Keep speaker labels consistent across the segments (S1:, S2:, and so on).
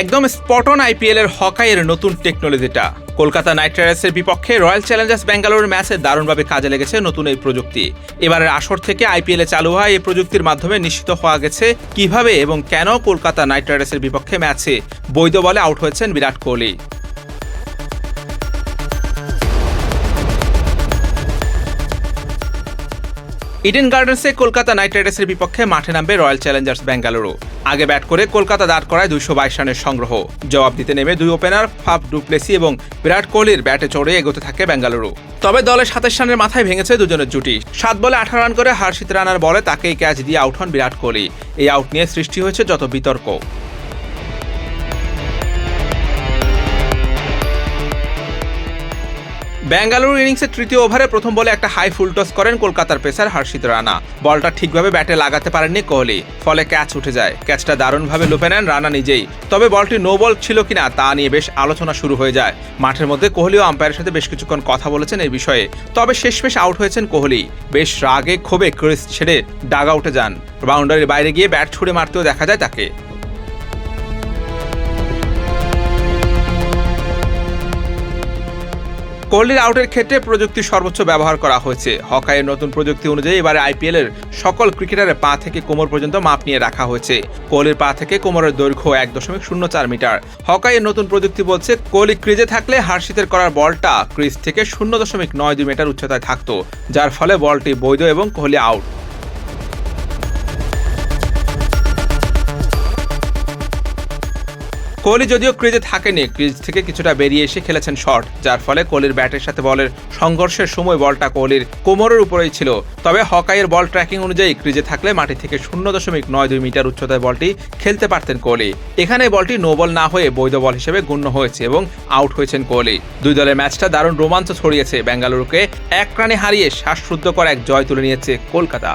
S1: একদম স্পটন on IPL এর হকাইয়ের নতুন টেকনোলজিটা কলকাতা নাইট রাইডার্সের বিপক্ষে রয়্যাল চ্যালেঞ্জার্স ব্যাঙ্গালোরের ম্যাচে দারুণভাবে কাজে লেগেছে নতুন এই প্রযুক্তি। এবারের আসর থেকে আইপিএল চালু হওয়া এই প্রযুক্তির মাধ্যমে নিশ্চিত হওয়া গেছে কীভাবে এবং কেন কলকাতা নাইট রাইডার্সের বিপক্ষে ম্যাচে বৈধ বলে আউট হয়েছেন বিরাট কোহলি। ইডেন গার্ডেন্সে কলকাতা নাইট রাইডার্সের বিপক্ষে মাঠে নামবে রয়্যাল চ্যালেঞ্জার্স বেঙ্গালুরু আগে ব্যাট করে কলকাতা দাঁড় করায় দুইশো বাইশ রানের সংগ্রহ। জবাব দিতে নেমে দুই ওপেনার ফাফ ডুপ্লেসি এবং বিরাট কোহলির ব্যাটে চড়ে এগোতে থাকে বেঙ্গালুরু তবে দলের সাতাশ রানের মাথায় ভেঙেছে দুজনের জুটি। সাত বলে আঠারো রান করে হার্ষিত রানার বলে তাকেই ক্যাচ দিয়ে আউট হন বিরাট কোহলি। এই আউট নিয়ে সৃষ্টি হয়েছে যত বিতর্ক। বেঙ্গালুরু ইনিংসের তৃতীয় ওভারে প্রথম বলে একটা হাই ফুল টস করেন কলকাতার পেসার হর্ষিত রানা। বলটা ঠিকভাবে ব্যাটে লাগাতে পারেননি কোহলি, ফলে ক্যাচ উঠে যায়। ক্যাচটা দারুণভাবে লুপে নেন রানা নিজেই। তবে বলটি নো বল ছিল কিনা তা নিয়ে বেশ আলোচনা শুরু হয়ে যায়। মাঠের মধ্যে কোহলি ও আম্পায়ারের সাথে বেশ কিছুক্ষণ কথা বলেছেন এই বিষয়ে। তবে শেষমেশ আউট হয়েছেন কোহলি। বেশ রাগে ক্ষোভে ক্রিস ছেড়ে ডাগা উঠে যান। বাউন্ডারির বাইরে গিয়ে ব্যাট ছুড়ে মারতেও দেখা যায় তাকে। কোহলির আউটের ক্ষেত্রে প্রযুক্তি সর্বোচ্চ ব্যবহার করা হয়েছে। হকাইয়ের নতুন প্রযুক্তি অনুযায়ী এবারে আইপিএল এর সকল ক্রিকেটারের পা থেকে কোমর পর্যন্ত মাপ নিয়ে রাখা হয়েছে। কোহলির পা থেকে কোমরের দৈর্ঘ্য এক দশমিক শূন্য চার মিটার। হকাইয়ের নতুন প্রযুক্তি বলছে, কোহলি ক্রিজে থাকলে হার্ষিতের করার বলটা ক্রিজ থেকে শূন্য দশমিক নয় দুই মিটার উচ্চতায় থাকতো, যার ফলে বলটি বৈধ এবং কোহলি আউট। কোহলি যদিও ক্রিজে থাকেনি, ক্রিজ থেকে কিছুটা বেরিয়ে এসে খেলেছেন শট যার ফলে কোহলির ব্যাটের সাথে বলের সংঘর্ষের সময় বলটা কোহলির কোমরের উপরেই ছিল। তবে হকাইয়ের বল ট্র্যাকিং অনুযায়ী ক্রিজে থাকলে মাটি থেকে শূন্য দশমিক নয় দুই মিটার উচ্চতায় বলটি খেলতে পারতেন কোহলি। এখানে বলটি নো বল না হয়ে বৈধ বল হিসেবে গণ্য হয়েছে এবং আউট হয়েছেন কোহলি। দুই দলের ম্যাচটা দারুণ রোমাঞ্চ ছড়িয়েছে। বেঙ্গালুরুকে এক রানে হারিয়ে শ্বাসরুদ্ধ করা এক জয় তুলে নিয়েছে কলকাতা।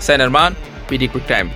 S1: সেনারমান PD time.